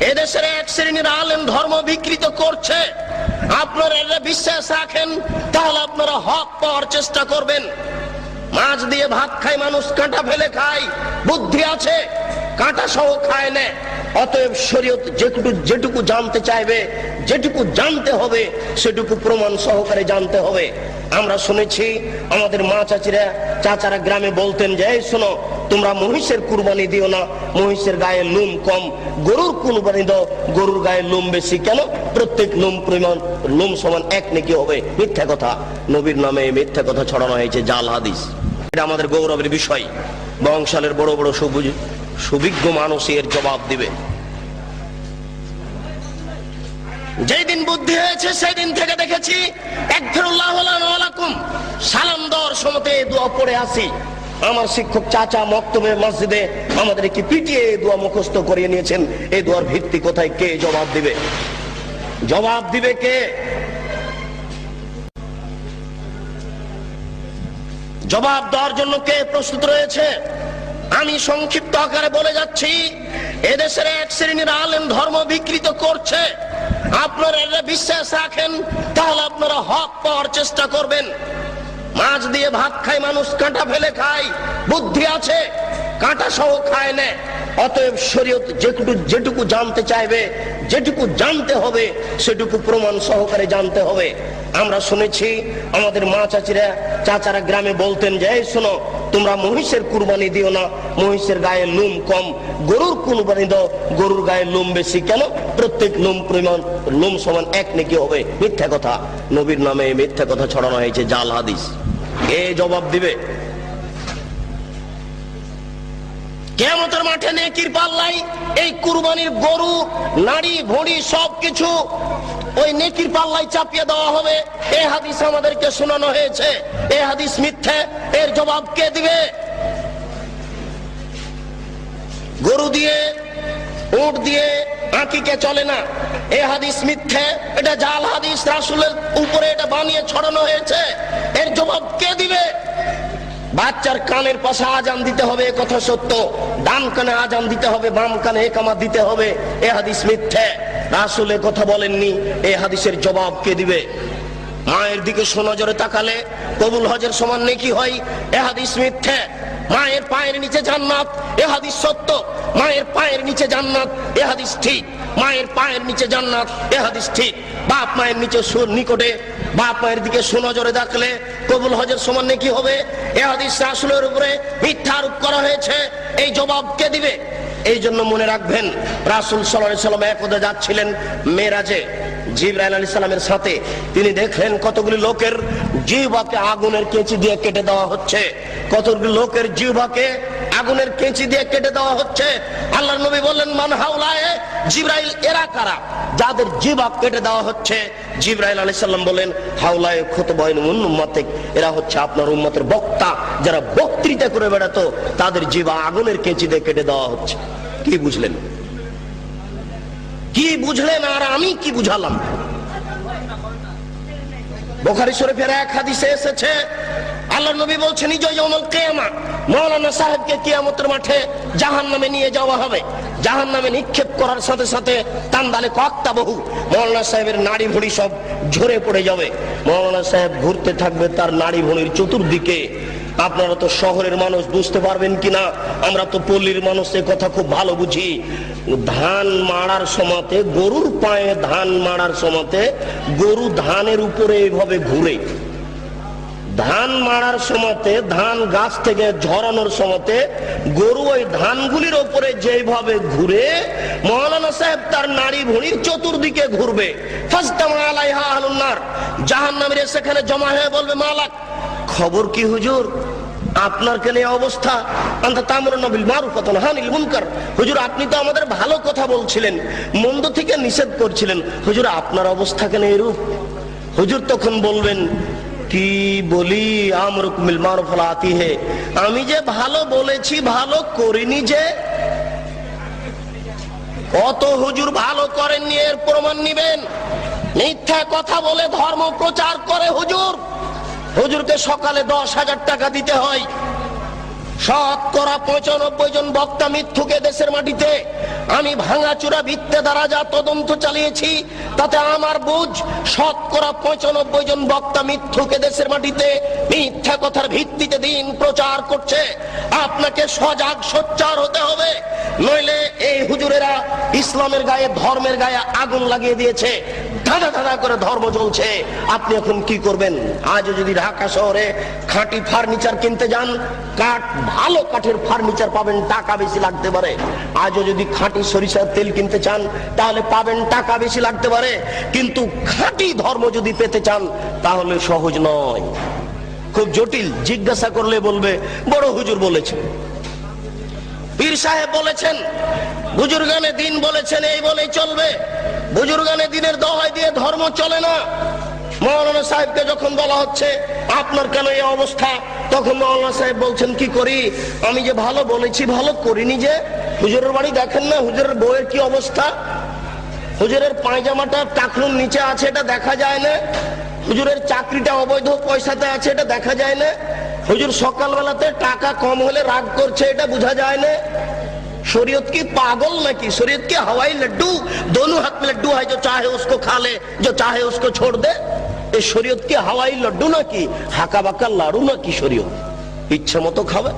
এদেশের এক শ্রেণির আলেম ধর্ম বিকৃত করছে। আপনারা বিশ্বাস রাখেন, তাহলে আপনারা হক পাওয়ার চেষ্টা করবেন। মাছ দিয়ে ভাত খায় মানুষ, কাঁটা ফেলে খায়। বুদ্ধি আছে। কাঁটা সহ খায় না। অতএব শরীয়ত যেটুকু যেটুকু জানতে চাইবে, যেটুকু জানতে হবে, সেটুকু প্রমাণ সহকারে জানতে হবে। আমরা শুনেছি আমাদের মা চাচিরা, চাচারা গ্রামে বলতেন যে, এই শোনো, তোমরা মহিষের কুরবানি দিও না। মহিষের গায়ে লোম কম। গরুর কুরবানি দাও। গরুর গায়ে লোম বেশি কেন? প্রত্যেক লোম পরিমাণ, লোম সমান এক নাকি হবে। মিথ্যা কথা। নবীর নামে মিথ্যা কথা ছড়ানো হয়েছে। জাল হাদিস। এটা আমাদের গৌরবের বিষয়। বংশালের বড় বড় সবুজ সুবিজ্ঞ মানুষ এর জবাব দিবে। যেদিন বুদ্ধি হয়েছে সেই দিন থেকে দেখেছি পড়ে আমার শিক্ষক চাচা মক্তবে মসজিদে আমাদের কি পিটিয়ে দোয়া মুখস্থ করিয়ে নিয়েছেন। এই দোয়ার ভিত্তি কোথায়, কে জবাব দিবে? জবাব দিবে কে? জবাব দেওয়ার জন্য কে প্রস্তুত রয়েছে? আমি সংক্ষিপ্ত আকারে বলে যাচ্ছি, এদেশের এক শ্রেণির আলেম ধর্ম বিকৃত করছে। আপনারা বিশ্বাস রাখেন, তাহলে আপনারা হক পাওয়ার চেষ্টা করবেন। মাছ দিয়ে ভাত খায় মানুষ, কাঁটা ফেলে খায়, বুদ্ধি আছে, কাঁটা সহ খায় না। অতএব শরীয়ত যেটুকু যেটুকু জানতে চাইবে, যেটুকু জানতে হবে, সেটুকু প্রমাণ সহকারে জানতে হবে। আমরা শুনেছি, আমাদের মা চাচিরা, চাচারা গ্রামে বলতেন যে, এই শোনো তোমরা মহিষের কুরবানি দিও না। মহিষের গায়ে লোম কম। গরুর কুরবানি দাও। গরুর গায়ে লোম বেশি। কেন? প্রত্যেক লোম পরিমাণ লোম সমান এক নাকি হবে। মিথ্যা কথা। নবীর নামে মিথ্যা কথা ছড়ানো হয়েছে। জাল হাদিস। এ জবাব দিবে। কেমতের মাঠে নেকির পাল্লাই এই কুরবানির গরু, নাড়ি, ভড়ি সবকিছু ওই নেকির পাল্লাই চাপিয়ে দেওয়া হবে। এ হাদিস আমাদেরকে শোনানো হয়েছে। এ হাদিস মিথ্যে। এর জবাব কে দিবে? গরু দিয়ে, উট দিয়ে আঁকিকে চলে না। এ হাদিস মিথ্যে। এটা জাল হাদিস, রাসুলের উপরে এটা বানিয়ে ছড়ানো হয়েছে। এর জবাব কে দিবে? বাচ্চার কানের পাশে আজান দিতে হবে কথা সত্য। ডান কানে আজান দিতে হবে, বাম কানে একামা দিতে হবে, এ হাদিস মিথ্যে। রাসুল কথা বলেননি, এ হাদিসের জবাব কে দিবে? মায়ের দিকে সোনজরে তাকালে কবুল হজের সমান নেকি হয়, এ হাদিস মিথ্যে। মায়ের পায়ের নিচে জান্নাত, এ হাদিস সত্য। মায়ের পায়ের নিচে জান্নাত, এ হাদিস ঠিক। মায়ের পায়ের নিচে জান্নাত, এ হাদিস ঠিক। বাপ মায়ের নিচে নিকটে, বাপ মায়ের দিকে সুনজরে দেখলে কবুল হজের সমান কি হবে। এ হাদিস রাসুলের উপরে মিথ্যা আরোপ করা হয়েছে। এই জবাব কে দিবে? এই জন্য মনে রাখবেন, রাসুল সাল্লাম একদা যাচ্ছিলেন মেরাজে। জিব্রাইল আলী সালামের সাথে। তিনি দেখলেন কতগুলি লোকের জিহ্বাকে আগুনের কেঁচি দিয়ে কেটে দেওয়া হচ্ছে। কতগুলি লোকের জিহ্বাকে আগুনের কেঁচি দিয়ে কেটে দেওয়া হচ্ছে। আল্লাহ নবী বললেন, মান হাউলায় জিব্রাইল, এরা কারা? যাদের জিবা কেটে দেওয়া হচ্ছে, জিব্রাইল আলী সাল্লাম বলেন হাউলায় ক্ষত বয়ন উন্মাতে এরা হচ্ছে আপনার উম্মতের বক্তা, যারা বক্তৃতা করে বেড়াতো, তাদের জিবা আগুনের কেঁচি দিয়ে কেটে দেওয়া হচ্ছে। কি বুঝলেন? কি বুঝলেন আর আমি কি বুঝালাম? বোখারি শরীফের এক হাদিসে এসেছে আল্লাহ নবী বলছেন নিজ যৌমল কেয়ামা। মৌলানা সাহেবকে কিয়ামতের মাঠে জাহান নামে নিয়ে যাওয়া হবে। জাহান নামে নিক্ষেপ করার সাথে সাথে তান্দালে কক্তা বহু মৌলানা সাহেবের নাড়ি ভুড়ি সব ঝরে পড়ে যাবে। মৌলানা সাহেব ঘুরতে থাকবে তার নাড়ি ভুড়ির চতুর্দিকে। আপনারা তো শহরের মানুষ, বুঝতে পারবেন কিনা? আমরা তো পল্লীর মানুষ, এ কথা খুব ভালো বুঝি। ধান মাড়ার সময়তে গরুর পায়ে ধান মাড়ার সময়তে গরু ধানের উপরে এইভাবে ঘুরে। ধান মারার সময়তে ধান গাছ থেকে ঝরানোর সময়তে গরু ওই ধানগুলির ওপরে যেভাবে ঘুরে, মৌলানা সাহেব তার নারী ভুঁড়ির চতুর্দিকে ঘুরবে। জাহান নামের সেখানে জমা হয়ে বলবে, মালাক খবর কি, হুজুর? আপনার কেন অবস্থা? হুজুর, আপনি তো আমাদের ভালো কথা বলছিলেন, মন্দ থেকে নিষেধ করছিলেন। হুজুর, আপনার অবস্থা কেন এরূপ? হুজুর তখন বলবেন, কি বলি আমরুকুমিল মারুফলা আতি হে আমি যে ভালো বলেছি, ভালো করিনি যে, অত হুজুর ভালো করেননি, এর প্রমাণ নিবেন। মিথ্যা কথা বলে ধর্ম প্রচার করে হুজুর। হুজুরকে সকালে দশ হাজার টাকা দিতে হয়। শতকরা পঁচানব্বই জন বক্তা মিথ্যুকে দেশের মাটিতে। আমি ভাঙাচুরা ভিত্তে দ্বারা যা তদন্ত চালিয়েছি, তাতে আমার বুঝ শতকরা পঁচানব্বই জন বক্তা মিথ্যুকে দেশের মাটিতে। মিথ্যা কথার ভিত্তিতে দিন প্রচার করছে। আপনাকে সজাগ সোচ্চার হতে হবে। নইলে এই হুজুরেরা ইসলামের গায়ে, ধর্মের গায়ে আগুন লাগিয়ে দিয়েছে। ধাঁধা ধাঁধা করে ধর্ম চলছে আপনি এখন কি করবেন? আজও যদি ঢাকা শহরে খাঁটি ফার্নিচার কিনতে যান, কাঠ, ভালো কাঠের ফার্নিচার পাবেন, টাকা বেশি লাগতে পারে। যদি খাঁটি সরিষার তেল কিনতে চান, তাহলে পাবেন টাকা বেশি লাগতে পারে। কিন্তু খাঁটি ধর্ম যদি পেতে চান, তাহলে সহজ নয়। খুব জটিল, জিজ্ঞাসা করলে বলবে, বড় হুজুর বলেছে। পীর সাহেব বলেছেন, হুজুর গানে দিন বলেছেন, এই বলেই চলবে। বুজুর্গানে দিনের দহাই দিয়ে ধর্ম চলে না। মৌলানা সাহেবকে যখন বলা হচ্ছে, আপনার কেন এই অবস্থা? তখন মৌলানা সাহেব বলছেন, কি করি? আমি যে ভালো বলেছি, ভালো করিনি যে। হুজুরের বাড়ি দেখেন না, হুজুরের বউয়ের কি অবস্থা? হুজুরের পায়জামাটা টাকলুর নিচে আছে, এটা দেখা যায় না। হুজুরের চাকরিটা অবৈধ পয়সাতে আছে, এটা দেখা যায় না। হুজুর সকালবেলাতে টাকা কম হলে রাগ করছে, এটা বোঝা যায় না। शरीयत की पागल नाकि शरीयत के हवाई लड्डू दोनों हाथ में लड्डू है जो चाहे उसको खा ले जो चाहे उसको छोड़ दे ये शरीयत के हवाई लड्डू নাকি হাকা বাকা লাড়ু নাকি শরীয়ত ইচ্ছে মতো খাবে